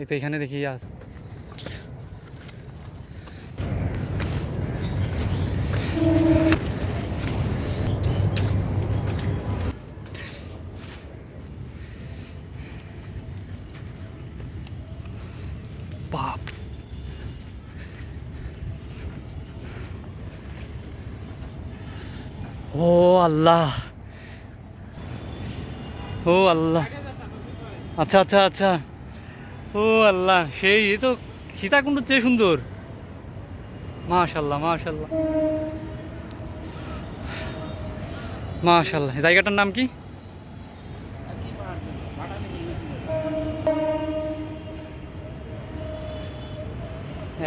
এই তো এখানে দেখি আস। বাপ। ও আল্লাহ। ও আল্লাহ। আচ্ছা আচ্ছা আচ্ছা। ও আল্লাহ, সেই এ তো সীতাকুণ্ড চেয়ে সুন্দর। মাশাল্লাহ মাশাল্লাহ। মাশাল্লাহ জায়গাটার নাম কি?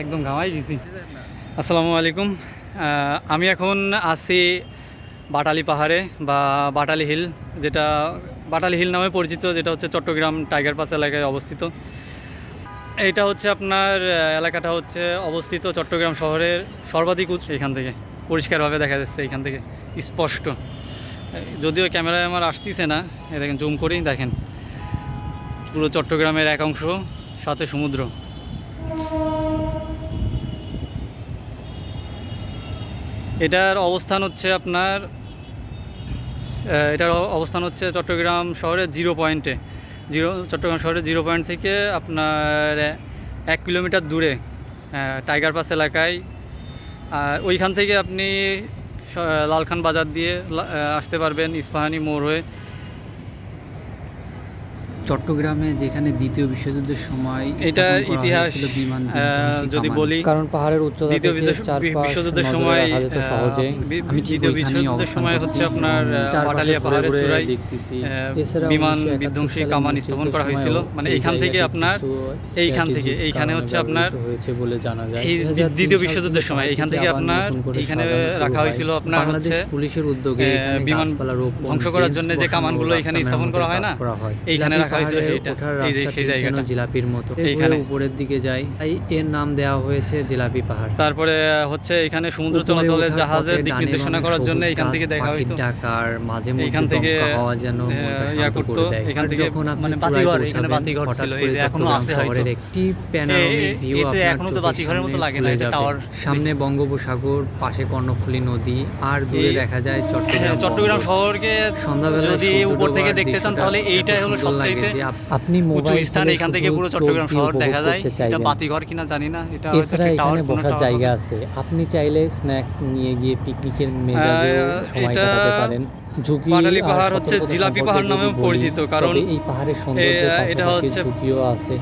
একদম ঘামাই গেছি। আসসালামু আলাইকুম। আমি এখন আছি বাটালি পাহাড়ে বা বাটালি হিল, যেটা বাটালি হিল নামে পরিচিত, যেটা হচ্ছে চট্টগ্রাম টাইগার পাস এলাকায় অবস্থিত। এইটা হচ্ছে আপনার এলাকাটা হচ্ছে অবস্থিত চট্টগ্রাম শহরের সর্বাধিক উচ্চ এখান থেকে, পরিষ্কারভাবে দেখা যাচ্ছে এখান থেকে, স্পষ্ট। যদিও ক্যামেরায় আমার আসতেছে না, এ দেখেন, জুম করেই দেখেন। পুরো চট্টগ্রামের এক অংশ, সাথে সমুদ্র। এটার অবস্থান হচ্ছে আপনার এটার অবস্থান হচ্ছে চট্টগ্রাম শহরের জিরো পয়েন্টে। জিরো, চট্টগ্রাম শহরের জিরো পয়েন্ট থেকে আপনার এক কিলোমিটার দূরে টাইগার পাস এলাকায়। আর ওইখান থেকে আপনি লালখান বাজার দিয়ে আসতে পারবেন ইস্পাহানি মোড় হয়ে। চট্টগ্রামে যেখানে দ্বিতীয় বিশ্বযুদ্ধের সময় এটার ইতিহাস, যদি বলি, কারণ পাহাড়ের উচ্চতা দ্বিতীয় বিশ্বযুদ্ধের সময় সহজে দ্বিতীয় বিশ্বযুদ্ধের সময় হচ্ছে আপনার, বাটালিয়া পাহাড়ের চূড়ায়, দেখতেছি বিমান বিধ্বংসী কামান স্থাপন করা হয়েছিল। মানে এই এইখান থেকে আপনার এইখান থেকে, এইখানে হচ্ছে আপনার হয়েছে বলে জানা যায় এই দ্বিতীয় বিশ্বযুদ্ধের সময় এইখান থেকে আপনার শুরু রাখা হয়েছিল আপনার হচ্ছে, পুলিশের উদ্যোগে বিমান ধ্বংস করার জন্য যে কামানগুলো এখানে স্থাপন করা হয় না? হয়। এইখানে রাখা পাহাড়ে ওঠার যেন জিলাপির মতো। এইখানে উপরের দিকে যায় তাই এর নাম দেওয়া হয়েছে জিলাপি পাহাড় তারপরে হচ্ছে এখানে সমুদ্র চলাচলের দিক নির্দেশনা করার জন্য এখান থেকে দেখা হইতো ডাকার মাঝে এইখান থেকে, হাওয়া যেন ইয়া করতো, এখান থেকে যখন আপনি মানে বাতিঘর, এখানে বাতিঘর ছিল, এই যে এখনও আছে হয়তো। একটি প্যানোরামিক ভিউ আপনার এখনও তো বাতিঘরের মতো সামনে লাগে না, টাওয়ার। সামনে বঙ্গোপসাগর পাশে কর্ণফুলী নদী আর দূরে দেখা যায় চট্টগ্রাম চট্টগ্রাম। শহরকে সন্ধ্যাবেলায় যদি উপর থেকে দেখতে চান তাহলে এইটাই হলো সুন্দর আপনি উঁচু স্থান এখান থেকে পুরো চট্টগ্রাম শহর দেখা যায়। এটা বাতিঘর কিনা জানি না। এটা এছাড়া এখানে বসার জায়গা আছে। আপনি চাইলে স্ন্যাক্স নিয়ে গিয়ে পিকনিকের মেজাজে সময় কাটাতে পারেন। ঝুঁকি পাটালি পাহাড় হচ্ছে জিলাপি পাহাড় নামেও পরিচিত, কারণ এই পাহাড়ের সৌন্দর্য এটা হচ্ছে ঝুঁকিও আছে।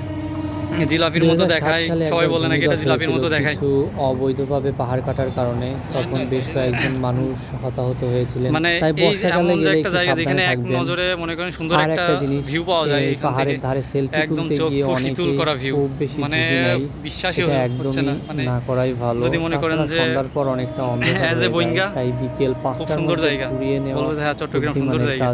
জিলাপির মতো দেখায়। সবাই বলে নাকি এটা জিলাপির মতো দেখায়। কিছু অবৈধভাবে পাহাড় কাটার কারণে তখন বেশ কয়েকজন মানুষ হতাহত হয়েছিলেন। মানে তাই বর্ষাকালে গেলে একটা জায়গা যেখানে এক নজরে মনে করেন সুন্দর একটা ভিউ পাওয়া যায় পাহাড়ের ধারে সেলফি তুলতে গিয়ে অনেকে করা। খুব বেশি মানে বিশ্বাসই হচ্ছে না। মানে না করাই ভালো। যদি মনে করেন যে সন্ধ্যার পর অনেকটা অন্ধকার হয়ে যায়, তাই বিকেল পাঁচটার সুন্দর মধ্যে জায়গা। ঘুরিয়ে নেওয়া হ্যাঁ চট্টগ্রাম সুন্দর জায়গা।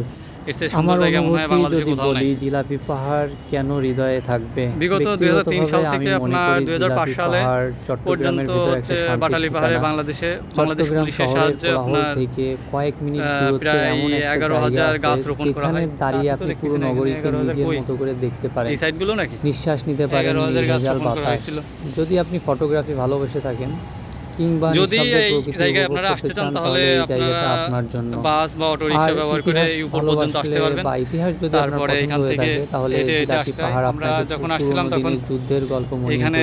আমার অনুভূতি যদি বলি জিলাপি পাহাড় কেন হৃদয়ে থাকবে? বিগত 2003 সাল থেকে আপনার করি 2005 জিলাপি সালে পর্যন্ত হচ্ছে বাটালি পাহাড়ে বাংলাদেশে বাংলাদেশ পুলিশের সাহায্যে আপনার থেকে কয়েক মিনিট দূরত্বে এমন একটা 11,000 গাছ রোপণ করা হয়। দাঁড়িয়ে আপনি পুরো নগরীকে নিজের মতো করে দেখতে পারেন। এই সাইডগুলো নাকি? নিঃশ্বাস নিতে পারেন 11,000 গাছ রোপণ করা হয়েছিল। যদি আপনি ফটোগ্রাফি ভালোবেসে থাকেন কিংবা যদি এই জায়গায় আপনারা আসতে চান তাহলে আপনারা আপনার জন্য। বাস বা অটো আর ব্যবহার করে এই উপর পর্যন্ত আসতে পারবেন। বা ইতিহাস যদি তারপরে এখান থেকে তাহলে আসতে আমরা যখন আসছিলাম তখন যুদ্ধের গল্প মনে এখানে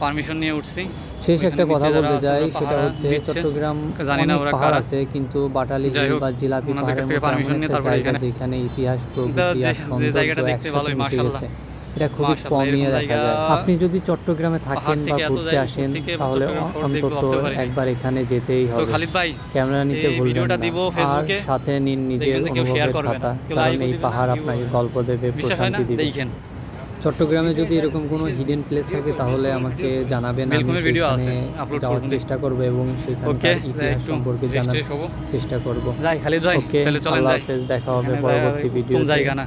পারমিশন নিয়ে উঠছি। শেষ একটা কথা বলতে চাই সেটা হচ্ছে চট্টগ্রাম জানি না অনেক ওরা পাহাড় আছে কিন্তু বাটালি বা জিলাপি পাহাড়ের মতো এখানে- ইতিহাস প্রকৃতি আর সৌন্দর্য একসাথে মিশে গেছে। এটা খুবই কমই দেখা যায়। আপনি যদি চট্টগ্রামে থাকেন বা ঘুরতে আসেন তাহলে অন্তত একবার এখানে যেতেই হবে। খালিদ ভাই ক্যামেরা নিতে ভুলবেন না। দিব আর ফেসবুকে। সাথে নিন নিজের অনুভবের খাতা। কারণ এই পাহাড় আপনাকে গল্প দেবে প্রশান্তি দিবে। চট্টগ্রামে যদি এরকম কোনো হিডেন প্লেস থাকে তাহলে আমাকে জানাবেন। আমি ভিডিও সেখানে যাওয়ার চেষ্টা করব এবং সেখানকার ইতিহাস সম্পর্কে জানার চেষ্টা করব। যাই খালিদ ভাই তাহলে চলেন যাই। দেখা হবে পরবর্তী জায়গা না?